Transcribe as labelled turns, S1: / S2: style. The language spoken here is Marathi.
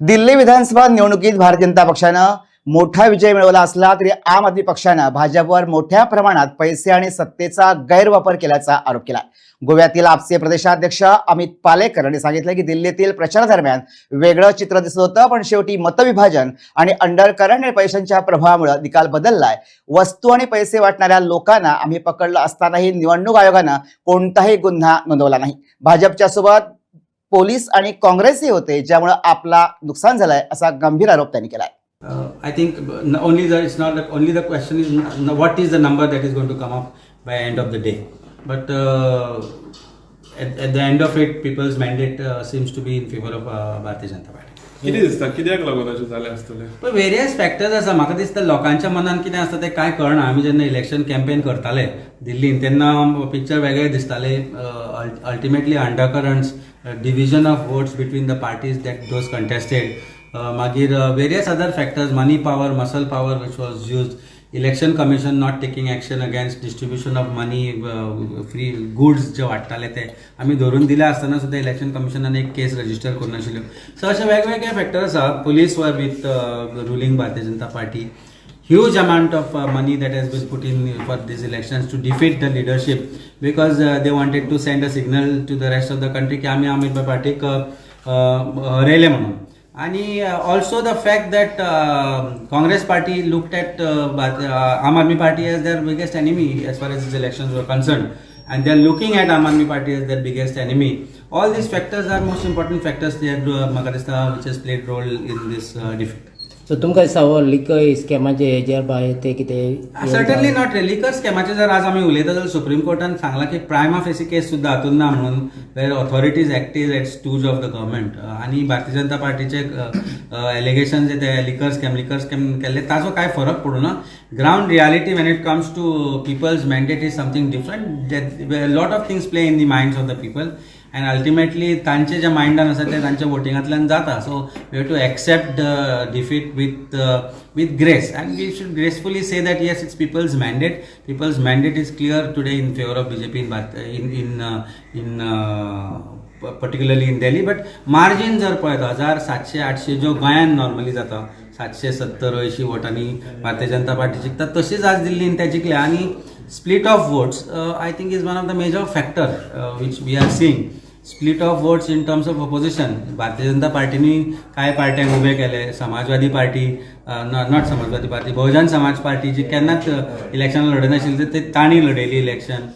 S1: दिल्ली विधानसभा निवडणुकीत भारतीय जनता पक्षानं मोठा विजय मिळवला असला तरी आम आदमी पक्षानं भाजपवर मोठ्या प्रमाणात पैसे आणि सत्तेचा गैरवापर केल्याचा आरोप केला गोव्यातील आपचे प्रदेशाध्यक्ष अमित पालेकर यांनी सांगितलं की दिल्लीतील प्रचारादरम्यान वेगळं चित्र दिसत होतं पण शेवटी मतविभाजन आणि अंडरकरंट आणि पैशांच्या प्रभावामुळे निकाल बदललाय. वस्तू आणि पैसे वाटणाऱ्या लोकांना आम्ही पकडलं असतानाही निवडणूक आयोगानं कोणताही गुन्हा नोंदवला नाही. भाजपच्या सोबत पोलीस आणि काँग्रेसही होते ज्यामुळे आपला नुकसान झालाय असा गंभीर आरोप त्यांनी केलाय.
S2: I think only the it's not only the question is what is the number that is gone to come up by end of the day but at the end of it people's mandate seems to be in favour of Bharatiya Janata Party
S3: कितें दिसता कित्याक लागून अशें जालें आसतलें
S2: पण वेरियस फॅक्टर्स आसा म्हाका दिसता लोकांच्या मनान कितें आसता तें कांय कळना. आमी जेन्ना इलेक्शन कॅम्पेन करताले दिल्लीन तेन्ना पिक्चर वेगळे दिसताले. Ultimately undercurrents division of votes between the parties that those contested मागीर various other factors money power muscle power which was use election commission not taking action against distribution of money free goods जे वाडटाले ते. आमी धरून दिले आसतना सुद्दां इलेक्शन कमिशनान एक केस रजिस्टर करून नाशिल्ल्यो सो अशे वेगवेगळे फॅक्टर आसा पुलीस वर with ruling Bharatiya Janata Party huge amount of uh, money that has been put in for these elections to defeat the leadership because uh, they wanted to send a signal to the rest of the country की आम्ही आम्ही पार्टीक हरयले म्हणून. आणि also the fact that Congress party looked at Aam Aadmi party as their biggest enemy as far as elections were concern and they are looking at Aam Aadmi Party as their biggest enemy. All these factors are most important factors that uh, म्हाका दिसता which has played role in this uh, defeat.
S4: So तुमकां दिसता हो लिकर स्कॅमाचे हेजेर भायर ते कितें
S2: सर्टनली नॉट रे लिकर स्कॅमाचे जर आज आमी उलयता जाल्यार सुप्रीम कोर्टान सांगला की प्रायम ऑफ एसी केस सुद्दां हातून ना म्हणून वेर authorities एक्टीज at stooges of the government आनी भारतीय जनता पार्टीचे एलिगेशन जे ते लिकर स्कॅम लिकर स्कॅम केल्ले ताचो कांय फरक पडूना ground reality when it comes to people's mandate is something different lot of things play in the minds of the people and ultimately तांचे जे माइंडान आसा ते तांच्या वोटिंगांतल्यान जाता so we have to accept defeat with with grace and we should gracefully say that yes it's people's mandate people's mandate is clear today in favour of B J in in in in particularly in Delhi but margin जर पळयत हजार सातशे आठशे ज्यो गोंयांत नॉर्मली जाता सातशे सत्तर अंयशीं वोटांनी भारतीय जनता पार्टी जिखता तशीच आज दिल्लीन ते जिखल्या आनी split of votes I think is one of the factor factor which we are seeing split of votes in terms of opposition Bharatiya Janata पार्टीनी कांय पार्ट्यांक उबे केले Samajwadi party uh, not Samajwadi party Bahujan Samaj party जी केन्नाच इलेक्शन लडनाशिल्ली ते तांणी लडयली इलेक्शन